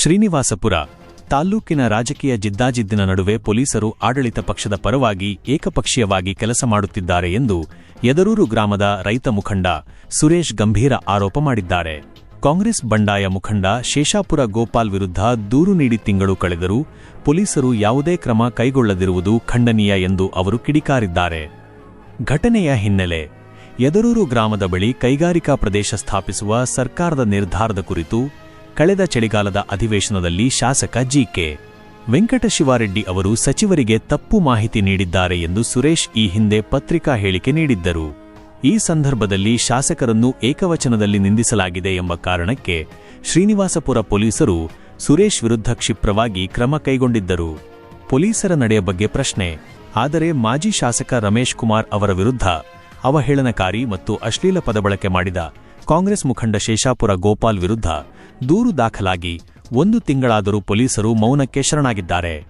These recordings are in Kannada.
ಶ್ರೀನಿವಾಸಪುರ, ತಾಲ್ಲೂಕಿನ ರಾಜಕೀಯ ಜಿದ್ದಾಜಿದ್ದಿನ ನಡುವೆ ಪೊಲೀಸರು ಆಡಳಿತ ಪಕ್ಷದ ಪರವಾಗಿ ಏಕಪಕ್ಷೀಯವಾಗಿ ಕೆಲಸ ಮಾಡುತ್ತಿದ್ದಾರೆ ಎಂದು ಯದರೂರು ಗ್ರಾಮದ ರೈತ ಮುಖಂಡ ಸುರೇಶ್ ಗಂಭೀರ ಆರೋಪ ಮಾಡಿದ್ದಾರೆ. ಕಾಂಗ್ರೆಸ್ ಬಂಡಾಯ ಮುಖಂಡ ಶೇಷಾಪುರ ಗೋಪಾಲ್ ವಿರುದ್ಧ ದೂರು ನೀಡಿ ತಿಂಗಳು ಕಳೆದರೂ ಪೊಲೀಸರು ಯಾವುದೇ ಕ್ರಮ ಕೈಗೊಳ್ಳದಿರುವುದು ಖಂಡನೀಯ ಎಂದು ಅವರು ಕಿಡಿಕಾರಿದ್ದಾರೆ. ಘಟನೆಯ ಹಿನ್ನೆಲೆ, ಯದರೂರು ಗ್ರಾಮದ ಬಳಿ ಕೈಗಾರಿಕಾ ಪ್ರದೇಶ ಸ್ಥಾಪಿಸುವ ಸರ್ಕಾರದ ನಿರ್ಧಾರದ ಕುರಿತು ಕಳೆದ ಚಳಿಗಾಲದ ಅಧಿವೇಶನದಲ್ಲಿ ಶಾಸಕ ಜಿಕೆ. ವೆಂಕಟಶಿವಾರೆಡ್ಡಿ ಅವರು ಸಚಿವರಿಗೆ ತಪ್ಪು ಮಾಹಿತಿ ನೀಡಿದ್ದಾರೆ ಎಂದು ಸುರೇಶ್ ಈ ಹಿಂದೆ ಪತ್ರಿಕಾ ಹೇಳಿಕೆ ನೀಡಿದ್ದರು. ಈ ಸಂದರ್ಭದಲ್ಲಿ ಶಾಸಕರನ್ನು ಏಕವಚನದಲ್ಲಿ ನಿಂದಿಸಲಾಗಿದೆ ಎಂಬ ಕಾರಣಕ್ಕೆ ಶ್ರೀನಿವಾಸಪುರ ಪೊಲೀಸರು ಸುರೇಶ್ ವಿರುದ್ಧ ಕ್ಷಿಪ್ರವಾಗಿ ಕ್ರಮ ಕೈಗೊಂಡಿದ್ದರು. ಪೊಲೀಸರ ನಡೆಯ ಬಗ್ಗೆ ಪ್ರಶ್ನೆ, ಆದರೆ ಮಾಜಿ ಶಾಸಕ ರಮೇಶ್ ಕುಮಾರ್ ಅವರ ವಿರುದ್ಧ ಅವಹೇಳನಕಾರಿ ಮತ್ತು ಅಶ್ಲೀಲ ಪದ ಬಳಕೆ ಮಾಡಿದ ಕಾಂಗ್ರೆಸ್ ಮುಖಂಡ ಶೇಷಾಪುರ ಗೋಪಾಲ್ ವಿರುದ್ಧ ದೂರು ದಾಖಲಾಗಿ ಒಂದು ತಿಂಗಳಾದರೂ ಪೊಲೀಸರು ಮೌನಕ್ಕೆ ಶರಣಾಗಿದ್ದಾರೆ.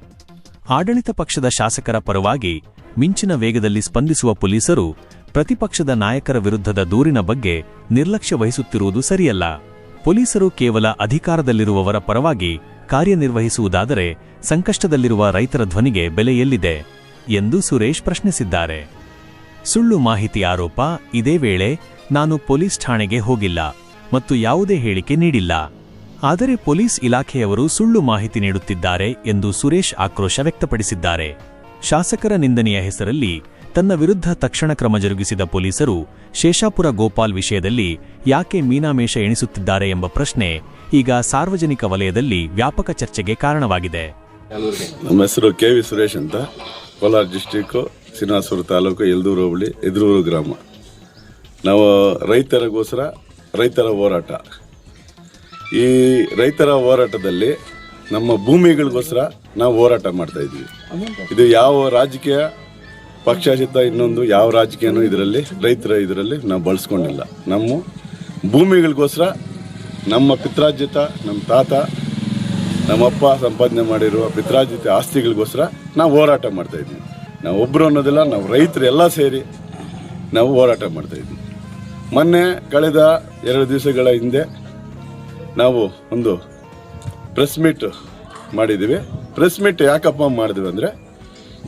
ಆಡಳಿತ ಪಕ್ಷದ ಶಾಸಕರ ಪರವಾಗಿ ಮಿಂಚಿನ ವೇಗದಲ್ಲಿ ಸ್ಪಂದಿಸುವ ಪೊಲೀಸರು ಪ್ರತಿಪಕ್ಷದ ನಾಯಕರ ವಿರುದ್ಧದ ದೂರಿನ ಬಗ್ಗೆ ನಿರ್ಲಕ್ಷ್ಯ ವಹಿಸುತ್ತಿರುವುದು ಸರಿಯಲ್ಲ. ಪೊಲೀಸರು ಕೇವಲ ಅಧಿಕಾರದಲ್ಲಿರುವವರ ಪರವಾಗಿ ಕಾರ್ಯನಿರ್ವಹಿಸುವುದಾದರೆ ಸಂಕಷ್ಟದಲ್ಲಿರುವ ರೈತರ ಧ್ವನಿಗೆ ಬೆಲೆ ಎಲ್ಲಿದೆ? ಎಂದು ಸುರೇಶ್ ಪ್ರಶ್ನಿಸಿದ್ದಾರೆ. ಸುಳ್ಳು ಮಾಹಿತಿ ಆರೋಪ, ಇದೇ ವೇಳೆ ನಾನು ಪೊಲೀಸ್ ಠಾಣೆಗೆ ಹೋಗಿಲ್ಲ ಮತ್ತು ಯಾವುದೇ ಹೇಳಿಕೆ ನೀಡಿಲ್ಲ. ಆದರೆ ಪೊಲೀಸ್ ಇಲಾಖೆಯವರು ಸುಳ್ಳು ಮಾಹಿತಿ ನೀಡುತ್ತಿದ್ದಾರೆ ಎಂದು ಸುರೇಶ್ ಆಕ್ರೋಶ ವ್ಯಕ್ತಪಡಿಸಿದ್ದಾರೆ. ಶಾಸಕರ ನಿಂದನೆಯ ಹೆಸರಲ್ಲಿ ತನ್ನ ವಿರುದ್ಧ ತಕ್ಷಣ ಕ್ರಮ ಜರುಗಿಸಿದ ಪೊಲೀಸರು ಶೇಷಾಪುರ ಗೋಪಾಲ್ ವಿಷಯದಲ್ಲಿ ಯಾಕೆ ಮೀನಾಮೇಷ ಎಣಿಸುತ್ತಿದ್ದಾರೆ ಎಂಬ ಪ್ರಶ್ನೆ ಈಗ ಸಾರ್ವಜನಿಕ ವಲಯದಲ್ಲಿ ವ್ಯಾಪಕ ಚರ್ಚೆಗೆ ಕಾರಣವಾಗಿದೆ. ನಮ್ಮ ಹೆಸರು ಕೆ ವಿ ಸುರೇಶ್ ಅಂತ. ಕೋಲಾರ ಡಿಸ್ಟಿಕ್ಕು ಸಿನಾಸೂರು ತಾಲೂಕು, ಎಲ್ದೂರು ಹೋಬಳಿ, ಎದುರೂರು ಗ್ರಾಮ. ನಾವು ರೈತರಿಗೋಸ್ಕರ ರೈತರ ಹೋರಾಟ. ಈ ರೈತರ ಹೋರಾಟದಲ್ಲಿ ನಮ್ಮ ಭೂಮಿಗಳಿಗೋಸ್ಕರ ನಾವು ಹೋರಾಟ ಮಾಡ್ತಾ ಇದ್ವಿ. ಇದು ಯಾವ ರಾಜಕೀಯ ಪಕ್ಷಾಚಿತ ಇನ್ನೊಂದು, ಯಾವ ರಾಜಕೀಯನೂ ಇದರಲ್ಲಿ, ರೈತರ ಇದರಲ್ಲಿ ನಾವು ಬಳಸ್ಕೊಂಡಿಲ್ಲ. ನಮ್ಮ ಭೂಮಿಗಳಿಗೋಸ್ಕರ ನಮ್ಮ ಪಿತ್ರಾರ್ಜಿತ, ನಮ್ಮ ತಾತ ನಮ್ಮಪ್ಪ ಸಂಪಾದನೆ ಮಾಡಿರುವ ಪಿತ್ರಾರ್ಜಿತ ಆಸ್ತಿಗಳಿಗೋಸ್ಕರ ನಾವು ಹೋರಾಟ ಮಾಡ್ತಾ ಇದ್ವಿ. ನಾವು ಒಬ್ಬರು ಅನ್ನೋದಿಲ್ಲ, ನಾವು ರೈತರು ಎಲ್ಲ ಸೇರಿ ನಾವು ಹೋರಾಟ ಮಾಡ್ತಾ ಇದ್ವಿ. ಮೊನ್ನೆ, ಕಳೆದ ಎರಡು ದಿವಸಗಳ ಹಿಂದೆ ನಾವು ಒಂದು ಪ್ರೆಸ್ ಮೀಟ್ ಮಾಡಿದ್ದೀವಿ. ಪ್ರೆಸ್ ಮೀಟ್ ಯಾಕಪ್ಪ ಮಾಡಿದ್ವಿ ಅಂದರೆ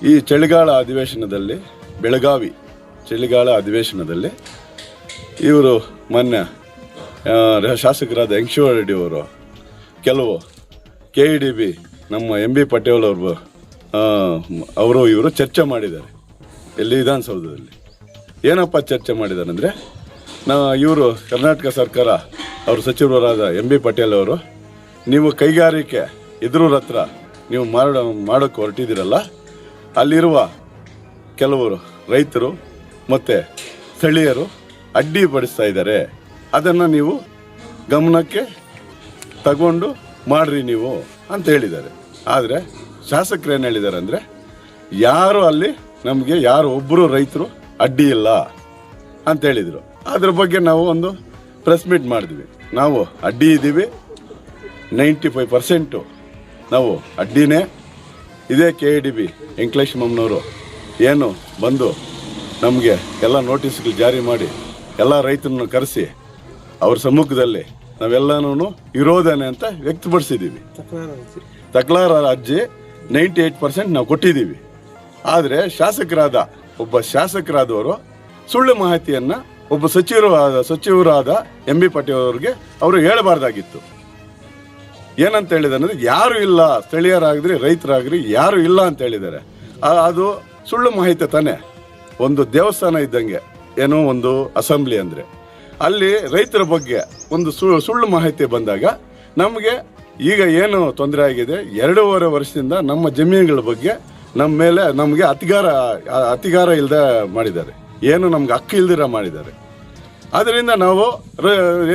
ಈ ಚಳಿಗಾಲ ಅಧಿವೇಶನದಲ್ಲಿ ಬೆಳಗಾವಿ ಚಳಿಗಾಲ ಅಧಿವೇಶನದಲ್ಲಿ ಇವರು ಮೊನ್ನೆ ಆ, ಶಾಸಕರಾದ ಯಂಕೇಶ್ವರ ರೆಡ್ಡಿ ಅವರು ಕೆಲವು ಕೆ ಇ ಡಿ ಬಿ ನಮ್ಮ ಎಂ ಬಿ ಪಟೇಲ್ ಅವರು ಅವರು ಇವರು ಚರ್ಚೆ ಮಾಡಿದ್ದಾರೆ ಎಲ್ಲಿ ವಿಧಾನಸೌಧದಲ್ಲಿ. ಏನಪ್ಪ ಚರ್ಚೆ ಮಾಡಿದ್ದಾರೆ ಅಂದರೆ ನಾ ಇವರು ಕರ್ನಾಟಕ ಸರ್ಕಾರ ಅವ್ರ ಸಚಿವರಾದ ಎಂ ಬಿ ಪಟೇಲ್ ಅವರು, ನೀವು ಕೈಗಾರಿಕೆ ಎದುರೂರ ಹತ್ರ ನೀವು ಮಾಡ ಮಾಡೋಕ್ಕೆ ಹೊರಟಿದ್ದೀರಲ್ಲ, ಅಲ್ಲಿರುವ ಕೆಲವರು ರೈತರು ಮತ್ತು ಸ್ಥಳೀಯರು ಅಡ್ಡಿಪಡಿಸ್ತಾ ಇದ್ದಾರೆ. ಅದನ್ನು ನೀವು ಗಮನಕ್ಕೆ ತಗೊಂಡು ಮಾಡ್ರಿ ನೀವು ಅಂತ ಹೇಳಿದ್ದಾರೆ. ಆದರೆ ಶಾಸಕರು ಏನು ಹೇಳಿದ್ದಾರೆ ಅಂದರೆ, ಯಾರು ಅಲ್ಲಿ ನಮಗೆ ಯಾರು ಒಬ್ಬರು ರೈತರು ಅಡ್ಡಿ ಇಲ್ಲ ಅಂತ ಹೇಳಿದರು. ಅದ್ರ ಬಗ್ಗೆ ನಾವು ಒಂದು ಪ್ರೆಸ್ ಮೀಟ್ ಮಾಡಿದ್ವಿ. ನಾವು ಅಡ್ಡಿ ಇದ್ದೀವಿ. ನೈಂಟಿ ಫೈವ್ ಪರ್ಸೆಂಟು ನಾವು ಅಡ್ಡಿನೇ. ಇದೇ ಕೆ ಇ ಡಿ ಬಿ ವೆಂಕಟೇಶ್ವಮ್ಮನವರು ಏನು ಬಂದು ನಮಗೆ ಎಲ್ಲ ನೋಟಿಸ್ಗಳು ಜಾರಿ ಮಾಡಿ ಎಲ್ಲ ರೈತರನ್ನು ಕರೆಸಿ ಅವ್ರ ಸಮ್ಮುಖದಲ್ಲಿ ನಾವೆಲ್ಲನೂ ವಿರೋಧನೆ ಅಂತ ವ್ಯಕ್ತಪಡಿಸಿದ್ದೀವಿ. ತಕ್ಲಾರ ಅರ್ಜಿ ನೈಂಟಿ ಏಯ್ಟ್ ಪರ್ಸೆಂಟ್ ನಾವು ಕೊಟ್ಟಿದ್ದೀವಿ. ಆದರೆ ಶಾಸಕರಾದ ಒಬ್ಬ ಶಾಸಕರಾದವರು ಸುಳ್ಳು ಮಾಹಿತಿಯನ್ನು ಒಬ್ಬ ಸಚಿವರು ಆದ ಸಚಿವರಾದ ಎಂ ಬಿ ಪಾಟೀಲ್ ಅವರಿಗೆ ಅವರು ಹೇಳಬಾರ್ದಾಗಿತ್ತು. ಏನಂತ ಹೇಳಿದ ಅನ್ನೋದು ಯಾರು ಇಲ್ಲ, ಸ್ಥಳೀಯರಾಗ್ರಿ, ರೈತರಾಗ್ರಿ, ಯಾರು ಇಲ್ಲ ಅಂತ ಹೇಳಿದ್ದಾರೆ. ಅದು ಸುಳ್ಳು ಮಾಹಿತಿ ತಾನೆ. ಒಂದು ದೇವಸ್ಥಾನ ಇದ್ದಂಗೆ, ಏನೋ ಒಂದು ಅಸೆಂಬ್ಲಿ ಅಂದರೆ. ಅಲ್ಲಿ ರೈತರ ಬಗ್ಗೆ ಒಂದು ಸುಳ್ಳು ಮಾಹಿತಿ ಬಂದಾಗ ನಮಗೆ ಈಗ ಏನು ತೊಂದರೆ ಆಗಿದೆ? ಎರಡೂವರೆ ವರ್ಷದಿಂದ ನಮ್ಮ ಜಮೀನುಗಳ ಬಗ್ಗೆ ನಮ್ಮ ಮೇಲೆ ನಮಗೆ ಅತಿಗಾರ ಅತಿಗಾರ ಇಲ್ಲದೆ ಮಾಡಿದ್ದಾರೆ. ಏನು ನಮ್ಗೆ ಹಕ್ಕು ಇಲ್ದಿರ ಮಾಡಿದ್ದಾರೆ. ಅದರಿಂದ ನಾವು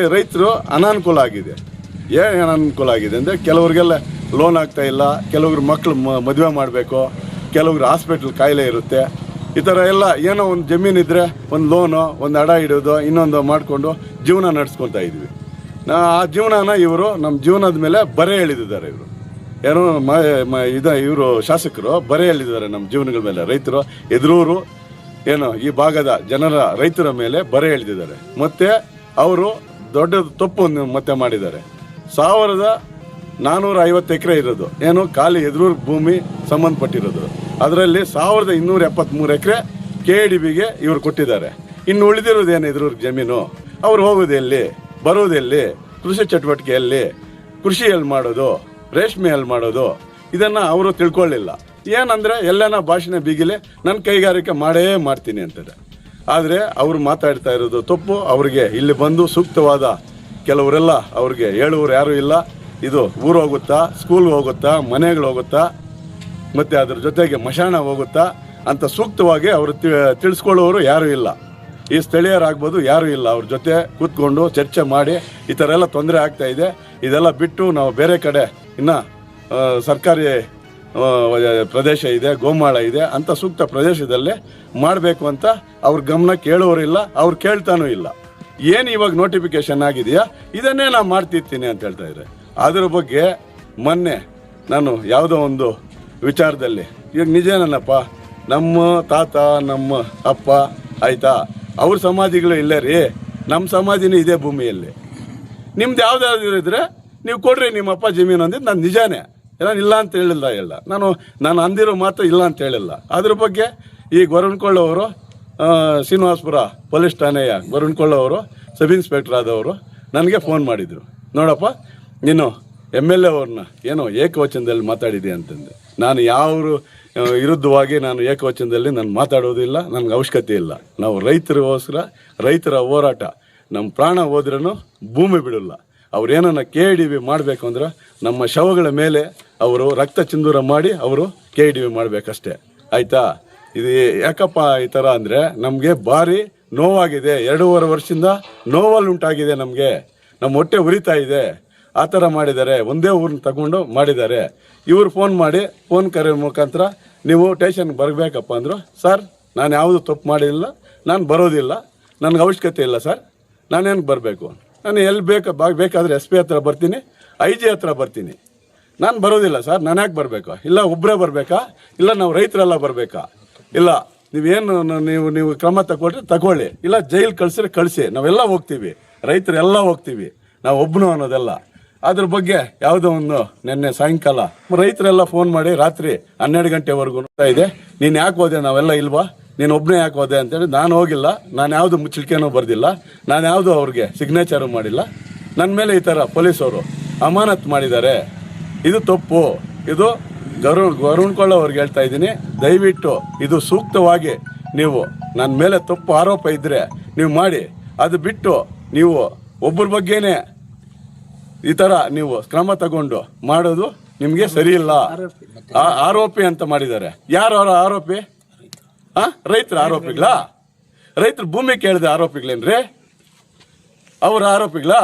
ರೈತರು ಅನಾನುಕೂಲ ಆಗಿದೆ. ಏನು ಅನಾನುಕೂಲ ಆಗಿದೆ ಅಂದರೆ ಕೆಲವ್ರಿಗೆಲ್ಲ ಲೋನ್ ಆಗ್ತಾ ಇಲ್ಲ, ಕೆಲವ್ರ ಮಕ್ಕಳು ಮದುವೆ ಮಾಡಬೇಕು, ಕೆಲವ್ರು ಹಾಸ್ಪಿಟ್ಲ್ ಕಾಯಿಲೆ ಇರುತ್ತೆ. ಈ ಥರ ಎಲ್ಲ ಏನೋ ಒಂದು ಜಮೀನು ಇದ್ದರೆ ಒಂದು ಲೋನು ಒಂದು ಅಡ ಇಡೋದು ಇನ್ನೊಂದು ಮಾಡಿಕೊಂಡು ಜೀವನ ನಡೆಸ್ಕೊತಾ ಇದ್ವಿ. ನಾ, ಆ ಜೀವನನ ಇವರು ನಮ್ಮ ಜೀವನದ ಮೇಲೆ ಬರೆ ಎಳೆದಿದ್ದಾರೆ ಇವರು. ಏನೋ ಮ- ಇದ ಇವರು ಶಾಸಕರು ಬರೆ ಎಳೆದಿದ್ದಾರೆ ನಮ್ಮ ಜೀವನಗಳ ಮೇಲೆ. ರೈತರು, ಎದುರೂರು ಏನು, ಈ ಭಾಗದ ಜನರ ರೈತರ ಮೇಲೆ ಬರೆ ಎಳೆದಿದ್ದಾರೆ. ಮತ್ತೆ ಅವರು ದೊಡ್ಡ ತಪ್ಪು ಮತ್ತೆ ಮಾಡಿದ್ದಾರೆ. ಸಾವಿರದ ನಾನೂರ ಐವತ್ತು ಎಕರೆ ಇರೋದು. ಏನು, ಖಾಲಿ ಎದುರು ಭೂಮಿ ಸಂಬಂಧಪಟ್ಟಿರೋದು. ಅದರಲ್ಲಿ ಸಾವಿರದ ಇನ್ನೂರ ಎಪ್ಪತ್ತ್ಮೂರು ಎಕರೆ ಕೆ ಡಿ ಬಿಗೆ ಇವರು ಕೊಟ್ಟಿದ್ದಾರೆ. ಇನ್ನು ಉಳಿದಿರೋದು ಏನು ಎದುರು ಜಮೀನು? ಅವ್ರು ಹೋಗೋದು ಎಲ್ಲಿ? ಬರೋದು ಎಲ್ಲಿ? ಕೃಷಿ ಚಟುವಟಿಕೆಯಲ್ಲಿ ಕೃಷಿ ಎಲ್ಲಿ ಮಾಡೋದು? ರೇಷ್ಮೆ ಎಲ್ಲಿ ಮಾಡೋದು? ಇದನ್ನು ಅವರು ತಿಳ್ಕೊಳ್ಳಿಲ್ಲ. ಏನಂದ್ರೆ ಎಲ್ಲನ ಭಾಷಣ ಬಿಗಿಲೆ ನನ್ನ ಕೈಗಾರಿಕೆ ಮಾಡೇ ಮಾಡ್ತೀನಿ ಅಂತಾರೆ ಆದರೆ ಅವರು ಮಾತಾಡ್ತಾ ಇರೋದು ತಪ್ಪು, ಅವ್ರಿಗೆ ಇಲ್ಲಿ ಬಂದು ಸೂಕ್ತವಾದ ಕೆಲವರೆಲ್ಲ ಅವ್ರಿಗೆ ಹೇಳುವರು ಯಾರು ಇಲ್ಲ. ಇದು ಊರು ಹೋಗುತ್ತಾ ಸ್ಕೂಲ್ ಹೋಗುತ್ತಾ, ಮನೆಗಳು ಹೋಗುತ್ತಾ, ಮತ್ತು ಅದ್ರ ಜೊತೆಗೆ ಮಶಾಣ ಹೋಗುತ್ತಾ ಅಂತ ಸೂಕ್ತವಾಗಿ ಅವರು ತಿಳಿಸ್ಕೊಳ್ಳೋರು ಯಾರು ಇಲ್ಲ. ಈ ಸ್ಥಳೀಯರಾಗ್ಬೋದು ಯಾರು ಇಲ್ಲ. ಅವ್ರ ಜೊತೆ ಕೂತ್ಕೊಂಡು ಚರ್ಚೆ ಮಾಡಿ ಈ ಥರ ಎಲ್ಲ ತೊಂದರೆ ಆಗ್ತಾ ಇದೆ. ಇದೆಲ್ಲ ಬಿಟ್ಟು ನಾವು ಬೇರೆ ಕಡೆ ಇನ್ನು ಸರ್ಕಾರಿ ಪ್ರದೇಶ ಇದೆ, ಗೋಮಾಳ ಇದೆ, ಅಂತ ಸೂಕ್ತ ಪ್ರದೇಶದಲ್ಲೇ ಮಾಡಬೇಕು ಅಂತ ಅವ್ರ ಗಮನ ಕೇಳೋರಿಲ್ಲ ಅವ್ರು ಕೇಳ್ತಾನೂ ಇಲ್ಲ. ಏನು ಇವಾಗ ನೋಟಿಫಿಕೇಶನ್ ಆಗಿದೆಯಾ? ಇದನ್ನೇ ನಾನು ಮಾಡ್ತಿರ್ತೀನಿ ಅಂತ ಹೇಳ್ತಾ ಇದ್ದಾರೆ. ಅದ್ರ ಬಗ್ಗೆ ಮೊನ್ನೆ ನಾನು ಯಾವುದೋ ಒಂದು ವಿಚಾರದಲ್ಲಿ ಈಗ ನಿಜೇನಪ್ಪ ನಮ್ಮ ತಾತ, ನಮ್ಮ ಅಪ್ಪ, ಆಯಿತಾ? ಅವ್ರ ಸಮಾಧಿಗಳು ಇಲ್ಲ ರೀ, ನಮ್ಮ ಸಮಾಧಿನೂ ಇದೇ ಭೂಮಿಯಲ್ಲಿ. ನಿಮ್ದು ಯಾವ್ದಾದ್ರು ಇದ್ರೆ ನೀವು ಕೊಡ್ರಿ ನಿಮ್ಮ ಅಪ್ಪ ಜಮೀನು ಅಂದಿದ್ದು ನಾನು ನಿಜಾನೇ. ನಾನು ಇಲ್ಲ ಅಂತ ಹೇಳಿಲ್ಲ ಇಲ್ಲ ನಾನು ನಾನು ಅಂದಿರೋ ಮಾತು ಇಲ್ಲ ಅಂತ ಹೇಳಿಲ್ಲ. ಅದ್ರ ಬಗ್ಗೆ ಈ ಗೊರವನ್ಕೊಳ್ಳೋರು ಶ್ರೀನಿವಾಸಪುರ ಪೊಲೀಸ್ ಠಾಣೆಯ ಗೊರವನ್ಕೊಳ್ಳೋರು ಸಬ್ ಇನ್ಸ್ಪೆಕ್ಟರ್ ಆದವರು ನನಗೆ ಫೋನ್ ಮಾಡಿದರು. ನೋಡಪ್ಪ, ನೀನು ಎಂ ಎಲ್ ಎ ಅವ್ರನ್ನ ಏನೋ ಏಕವಚನದಲ್ಲಿ ಮಾತಾಡಿದೆ ಅಂತಂದೆ. ನಾನು ಯಾವರು ವಿರುದ್ಧವಾಗಿ ನಾನು ಏಕವಚನದಲ್ಲಿ ನಾನು ಮಾತಾಡೋದಿಲ್ಲ, ನನಗೆ ಅವಶ್ಯಕತೆ ಇಲ್ಲ. ನಾವು ರೈತರಿಗೋಸ್ಕರ ರೈತರ ಹೋರಾಟ. ನಮ್ಮ ಪ್ರಾಣ ಹೋದ್ರೂ ಭೂಮಿ ಬಿಡಲ್ಲ. ಅವ್ರೇನನ್ನ ಕೆ ಡಿ ವಿ ಮಾಡಬೇಕು ಅಂದ್ರೆ ನಮ್ಮ ಶವಗಳ ಮೇಲೆ ಅವರು ರಕ್ತ ಚಿಂದೂರ ಮಾಡಿ ಅವರು ಕೆ ಡಿ ಬಿ ಮಾಡಬೇಕಷ್ಟೇ. ಆಯಿತಾ? ಇದು ಯಾಕಪ್ಪ ಈ ಥರ ಅಂದರೆ ನಮಗೆ ಭಾರಿ ನೋವಾಗಿದೆ. ಎರಡೂವರೆ ವರ್ಷದಿಂದ ನೋವಲ್ಲಿ ಉಂಟಾಗಿದೆ ನಮಗೆ. ನಮ್ಮ ಹೊಟ್ಟೆ ಉರಿತಾ ಇದೆ. ಆ ಥರ ಮಾಡಿದ್ದಾರೆ. ಒಂದೇ ಊರನ್ನ ತಗೊಂಡು ಮಾಡಿದ್ದಾರೆ. ಇವರು ಫೋನ್ ಮಾಡಿ ಫೋನ್ ಕರೆ ಮುಖಾಂತರ ನೀವು ಟೇಷನ್ಗೆ ಬರಬೇಕಪ್ಪ ಅಂದರು, ಸರ್, ನಾನು ಯಾವುದು ತಪ್ಪು ಮಾಡಿಲ್ಲ. ನಾನು ಬರೋದಿಲ್ಲ. ನನಗೆ ಅವಶ್ಯಕತೆ ಇಲ್ಲ, ಸರ್. ನಾನೇನು ಬರಬೇಕು? ನಾನು ಎಲ್ಲಿ ಬೇಕು ಬೇಕಾದರೆ ಎಸ್ ಪಿ ಹತ್ರ ಬರ್ತೀನಿ ಐ ಜಿ ಹತ್ರ ಬರ್ತೀನಿ. ನಾನು ಬರೋದಿಲ್ಲ ಸರ್, ನಾನು ಯಾಕೆ ಬರಬೇಕು? ಇಲ್ಲ ಒಬ್ಬರೇ ಬರಬೇಕಾ? ಇಲ್ಲ ನಾವು ರೈತರೆಲ್ಲ ಬರಬೇಕಾ? ಇಲ್ಲ, ನೀವೇನು ನೀವು ನೀವು ಕ್ರಮ ತಗೊಳ್ರಿ ತಗೊಳ್ಳಿ. ಇಲ್ಲ, ಜೈಲ್ ಕಳಿಸ್ರೆ ಕಳಿಸಿ. ನಾವೆಲ್ಲ ಹೋಗ್ತೀವಿ. ರೈತರೆಲ್ಲ ಹೋಗ್ತೀವಿ. ನಾವು ಒಬ್ಬನು ಅನ್ನೋದೆಲ್ಲ. ಅದ್ರ ಬಗ್ಗೆ ಯಾವುದೋ ಒಂದು ನಿನ್ನೆ ಸಾಯಂಕಾಲ ರೈತರೆಲ್ಲ ಫೋನ್ ಮಾಡಿ ರಾತ್ರಿ ಹನ್ನೆರಡು ಗಂಟೆವರೆಗೂ ಇದೆ. ನೀನು ಯಾಕೆ ಹೋದೆ ನಾವೆಲ್ಲ ಇಲ್ವಾ? ನೀನು ಒಬ್ಬನೇ ಯಾಕೆ ಹೋದೆ ಅಂತೇಳಿ ನಾನು ಹೋಗಿಲ್ಲ, ನಾನು ಯಾವುದು ಮುಚ್ಚಳಿಕೆನೂ ಬರೆದಿಲ್ಲ, ನಾನು ಯಾವುದು ಅವ್ರಿಗೆ ಸಿಗ್ನೇಚರು ಮಾಡಿಲ್ಲ. ನನ್ನ ಮೇಲೆ ಈ ಥರ ಪೊಲೀಸವರು ಅಮಾನತ್ ಮಾಡಿದ್ದಾರೆ. ಇದು ತಪ್ಪು. ಇದು ಗರು ಅವ್ರಿಗೆ ಹೇಳ್ತಾ ಇದ್ದೀನಿ. ದಯವಿಟ್ಟು ಇದು ಸೂಕ್ತವಾಗಿ ನೀವು ನನ್ನ ಮೇಲೆ ತಪ್ಪು ಆರೋಪ ಇದ್ದರೆ ನೀವು ಮಾಡಿ. ಅದು ಬಿಟ್ಟು ನೀವು ಒಬ್ಬರ ಬಗ್ಗೆನೇ ಈ ಥರ ನೀವು ಕ್ರಮ ತಗೊಂಡು ಮಾಡೋದು ನಿಮಗೆ ಸರಿ ಇಲ್ಲ. ಆರೋಪಿ ಅಂತ ಮಾಡಿದ್ದಾರೆ. ಯಾರು ಅವರ ಆರೋಪಿ? ಆ? ರೈತರ ಆರೋಪಿಗಳಾ ರೈತರು ಭೂಮಿ ಕೇಳಿದ ಆರೋಪಿಗಳೇನ್ರಿ? ಅವರ ಆರೋಪಿಗಳಾ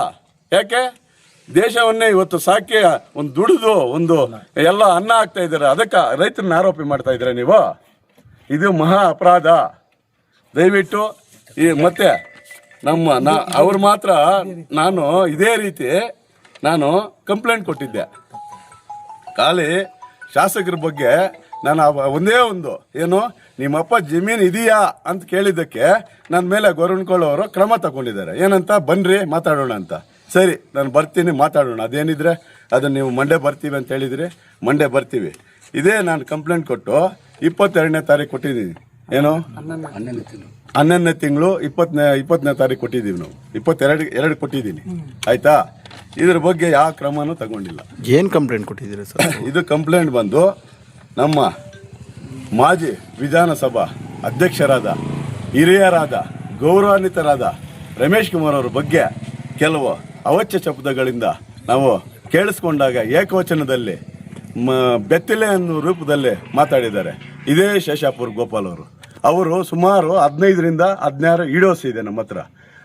ಯಾಕೆ? ದೇಶವನ್ನೇ ಇವತ್ತು ಸಾಕಿ ಒಂದು ದುಡಿದು ಒಂದು ಎಲ್ಲ ಅನ್ನ ಹಾಕ್ತಾ ಇದ್ದಾರೆ. ಅದಕ್ಕೆ ರೈತರನ್ನ ಆರೋಪಿ ಮಾಡ್ತಾ ಇದ್ದೀರಾ ನೀವು? ಇದು ಮಹಾ ಅಪರಾಧ. ದಯವಿಟ್ಟು ಈ ಮತ್ತೆ ನಮ್ಮ ನಾ, ಅವ್ರು ಮಾತ್ರ ನಾನು ಇದೇ ರೀತಿ ನಾನು ಕಂಪ್ಲೇಂಟ್ ಕೊಟ್ಟಿದ್ದೆ. ಖಾಲಿ ಶಾಸಕರ ಬಗ್ಗೆ ನಾನು ಒಂದೇ ಒಂದು. ಏನು? ನಿಮ್ಮಪ್ಪ ಜಮೀನು ಇದೆಯಾ ಅಂತ ಕೇಳಿದ್ದಕ್ಕೆ ನನ್ನ ಮೇಲೆ ಗೊರಣ್ಕೊಳ್ಳೋರು ಕ್ರಮ ತಗೊಂಡಿದ್ದಾರೆ. ಏನಂತ? ಬನ್ರಿ ಮಾತಾಡೋಣ ಅಂತ. ಸರಿ ನಾನು ಬರ್ತೀನಿ ಮಾತಾಡೋಣ. ಅದೇನಿದ್ರೆ? ಅದನ್ನು ನೀವು ಮಂಡೇ ಬರ್ತೀವಿ ಅಂತ ಹೇಳಿದ್ರಿ. ಮಂಡೇ ಬರ್ತೀವಿ. ಇದೇ ನಾನು ಕಂಪ್ಲೇಂಟ್ ಕೊಟ್ಟು ಇಪ್ಪತ್ತೆರಡನೇ ತಾರೀಕು ಕೊಟ್ಟಿದ್ದೀನಿ. ಏನು? ಹನ್ನೊಂದನೇ ತಿಂಗಳು ಇಪ್ಪತ್ತನೇ ಇಪ್ಪತ್ತನೇ ತಾರೀಕು ಕೊಟ್ಟಿದ್ದೀವಿ ನಾವು. ಇಪ್ಪತ್ತೆರಡು ಎರಡು ಕೊಟ್ಟಿದ್ದೀನಿ. ಆಯಿತಾ? ಇದ್ರ ಬಗ್ಗೆ ಯಾವ ಕ್ರಮನೂ ತಗೊಂಡಿಲ್ಲ. ಏನು ಕಂಪ್ಲೇಂಟ್ ಕೊಟ್ಟಿದ್ದೀರಾ ಸರ್? ಇದು ಕಂಪ್ಲೇಂಟ್ ಬಂದು ನಮ್ಮ ಮಾಜಿ ವಿಧಾನಸಭಾ ಅಧ್ಯಕ್ಷರಾದ ಹಿರಿಯರಾದ, ಗೌರವಾನ್ವಿತರಾದ ರಮೇಶ್ ಕುಮಾರ್ ಅವರ ಬಗ್ಗೆ ಕೆಲವು ಅವಚ್ಯ ಶಬ್ದಗಳಿಂದ ನಾವು ಕೇಳಿಸ್ಕೊಂಡಾಗ ಏಕವಚನದಲ್ಲಿ ಮ, ಬೆತ್ತಲೆ ಅನ್ನೋ ರೂಪದಲ್ಲಿ ಮಾತಾಡಿದ್ದಾರೆ. ಇದೇ ಶೇಷಾಪುರ್ ಗೋಪಾಲ್ ಅವರು. ಅವರು ಸುಮಾರು ಹದಿನೈದರಿಂದ ಹದಿನಾರು ಇಡೋಸ್ ಇದೆ ನಮ್ಮ ಹತ್ರ.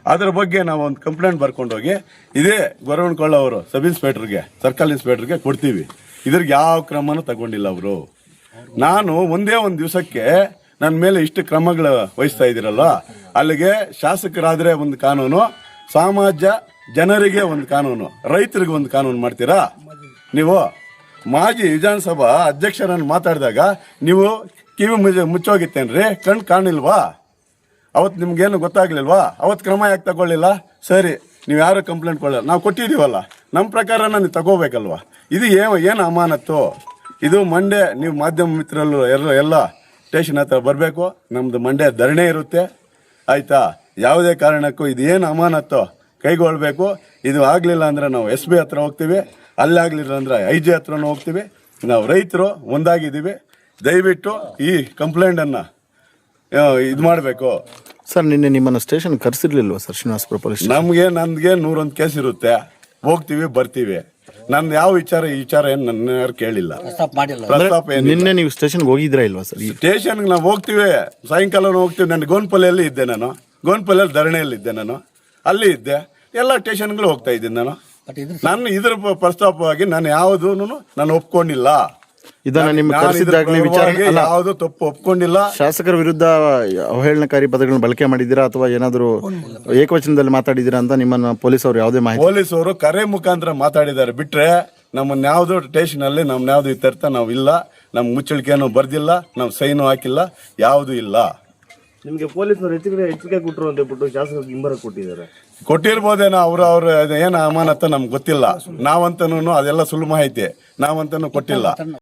ಅದರ ಬಗ್ಗೆ ನಾವು ಒಂದು ಕಂಪ್ಲೇಂಟ್ ಬರ್ಕೊಂಡೋಗಿ ಇದೇ ಗೊರವಣ್ಕೊಳ್ಳ ಅವರು ಸಬ್ ಇನ್ಸ್ಪೆಕ್ಟರ್ಗೆ, ಸರ್ಕಲ್ ಇನ್ಸ್ಪೆಕ್ಟರ್ಗೆ ಕೊಡ್ತೀವಿ. ಇದ್ರಿಗೆ ಯಾವ ಕ್ರಮನೂ ತಗೊಂಡಿಲ್ಲ ಅವರು. ನಾನು ಒಂದೇ ಒಂದು ದಿವಸಕ್ಕೆ ನನ್ನ ಮೇಲೆ ಇಷ್ಟು ಕ್ರಮಗಳು ವಹಿಸ್ತಾ ಇದ್ದೀರಲ್ಲ, ಅಲ್ಲಿಗೆ ಶಾಸಕರಾದರೆ ಒಂದು ಕಾನೂನು, ಸಮಾಜ ಜನರಿಗೆ ಒಂದು ಕಾನೂನು, ರೈತರಿಗೆ ಒಂದು ಕಾನೂನು ಮಾಡ್ತೀರಾ? ನೀವು ಮಾಜಿ ವಿಧಾನಸಭಾ ಅಧ್ಯಕ್ಷರನ್ನು ಮಾತಾಡಿದಾಗ ನೀವು ಕಿವಿ ಮುಜ ಮುಚ್ಚೋಗಿತ್ತೇನ್ರಿ? ಕಣ್ಣು ಕಾಣಿಲ್ವಾ ಅವತ್ತು ನಿಮ್ಗೇನು ಗೊತ್ತಾಗ್ಲಿಲ್ವಾ? ಅವತ್ತು ಕ್ರಮ ಯಾಕೆ ತಗೊಳ್ಳಿಲ್ಲ? ಸರಿ, ನೀವು ಯಾರು ಕಂಪ್ಲೇಂಟ್ ಕೊಡಲ್ಲ ನಾವು ಕೊಟ್ಟಿದ್ದೀವಲ್ಲ ನಮ್ಮ ಪ್ರಕಾರ ನಾನು ತಗೋಬೇಕಲ್ವಾ? ಇದು ಏನು ಏನು ಅಮಾನತ್ತು? ಇದು ಮಂಡ್ಯ ನೀವು ಮಾಧ್ಯಮ ಮಿತ್ರರು ಎಲ್ಲ ಎಲ್ಲ ಸ್ಟೇಷನ್ ಹತ್ರ ಬರಬೇಕು. ನಮ್ಮದು ಮಂಡ್ಯ ಧರಣಿ ಇರುತ್ತೆ. ಆಯಿತಾ? ಯಾವುದೇ ಕಾರಣಕ್ಕೂ ಇದು ಏನು ಅಮಾನತ್ತೋ ಕೈಗೊಳ್ಳಬೇಕು. ಇದು ಆಗಲಿಲ್ಲ ಅಂದರೆ ನಾವು ಎಸ್ ಬಿ ಹತ್ರ ಹೋಗ್ತೀವಿ. ಅಲ್ಲಿ ಆಗಲಿಲ್ಲ ಅಂದರೆ ಐ ಜಿ ಹತ್ರನೂ ಹೋಗ್ತೀವಿ. ನಾವು ರೈತರು ಒಂದಾಗಿದ್ದೀವಿ. ದಯವಿಟ್ಟು ಈ ಕಂಪ್ಲೇಂಟನ್ನು ಇದು ಮಾಡಬೇಕು. ಸರ್ ನಿನ್ನೆ ನಿಮ್ಮನ್ನು ಸ್ಟೇಷನ್ ಕರೆಸಿರ್ಲಿಲ್ವಾ ಸರ್ ಶ್ರೀನಿವಾಸಪುರ ಪೊಲೀಸ್ ನಮಗೆ ನನಗೆ ನೂರೊಂದು ಕೇಸ್ ಇರುತ್ತೆ. ಹೋಗ್ತೀವಿ ಬರ್ತೀವಿ. ನಂದು ಯಾವ ವಿಚಾರ ಈ ವಿಚಾರ ಏನು ನನ್ನ ಯಾರು ಕೇಳಿಲ್ಲ. ಪ್ರಸ್ತಾಪ ನಿನ್ನೆ ನೀವು ಸ್ಟೇಷನ್ಗೆ ಹೋಗಿದ್ರಾ ಇಲ್ವಾ ಸರ್? ಸ್ಟೇಷನ್ ಸ್ಟೇಷನ್ಗೆ ನಾವು ಹೋಗ್ತೀವಿ ಸಾಯಂಕಾಲ ಹೋಗ್ತೀವಿ. ನಾನು ಗೋನ್ಪಲ್ಲೆಯಲ್ಲಿ ಇದ್ದೆ ನಾನು. ಗೋನ್ಪಲ್ಲೆಯಲ್ಲಿ ಧರಣಿಯಲ್ಲಿ ಇದ್ದೆ ನಾನು. ಅಲ್ಲಿ ಇದ್ದೆ. ಎಲ್ಲ ಸ್ಟೇಷನ್ಗಳು ಹೋಗ್ತಾ ಇದ್ದೀನಿ ನಾನು. ನಾನು ಇದ್ರ ಪ- ಪ್ರಸ್ತಾಪವಾಗಿ ನಾನು ಯಾವುದೂ ನಾನು ಒಪ್ಕೊಂಡಿಲ್ಲ. ಇದನ್ನ ನಿಮ್ಗೆ ನಾನು ಕರೆಸಿದ್ದಾಗಲೇ ವಿಚಾರ ಪರವಾಗಿ ಅಲ್ಲ ಯಾವುದು ತಪ್ಪು ಒಪ್ಕೊಂಡಿಲ್ಲ. ಶಾಸಕರ ವಿರುದ್ಧ ಅವಹೇಳನಕಾರಿ ಪದಗಳನ್ನ ಬಳಕೆ ಮಾಡಿದ್ದೀರಾ ಅಥವಾ ಏನಾದರೂ ಏಕವಚನದಲ್ಲಿ ಮಾತಾಡಿದ್ದೀರಾ ಅಂತ ನಿಮ್ಮನ್ನ ಪೊಲೀಸ್ ಅವರು ಯಾವುದೇ ಮಾಹಿತಿ ಪೊಲೀಸರು ಕರೆ ಮುಖಾಂತರ ಮಾತಾಡಿದ್ದಾರೆ. ಬಿಟ್ರೆ ನಮ್ಮನ್ನ ಯಾವ್ದು ಸ್ಟೇಷನ್ ಅಲ್ಲಿ ನಮ್ನ ಯಾವ್ದು ಇತ್ಯರ್ಥ ನಾವು ಇಲ್ಲ. ನಮ್ ಮುಚ್ಚಳಿಕೆಯನ್ನು ಬರ್ದಿಲ್ಲ. ನಾವು ಸೈನು ಹಾಕಿಲ್ಲ. ಯಾವುದು ಇಲ್ಲ. ನಿಮಗೆ ಪೊಲೀಸರು ಹೆಚ್ಚಿಗೆ ಎಚ್ಚರಿಕೆ ಕೊಟ್ಟರು ಅಂತ ಹೇಳ್ಬಿಟ್ಟು ಶಾಸಕರು ಹಿಂಬರ ಕೊಟ್ಟಿದ್ದಾರೆ. ಕೊಟ್ಟಿರ್ಬೋದೇನೋ ಅವ್ರ ಅವ್ರ ಏನು ಅಮಾನತ ನಮ್ಗೆ ಗೊತ್ತಿಲ್ಲ. ನಾವಂತನೂ ಅದೆಲ್ಲ ಸುಲಭ ಐತೆ ನಾವಂತನೂ ಕೊಟ್ಟಿಲ್ಲ.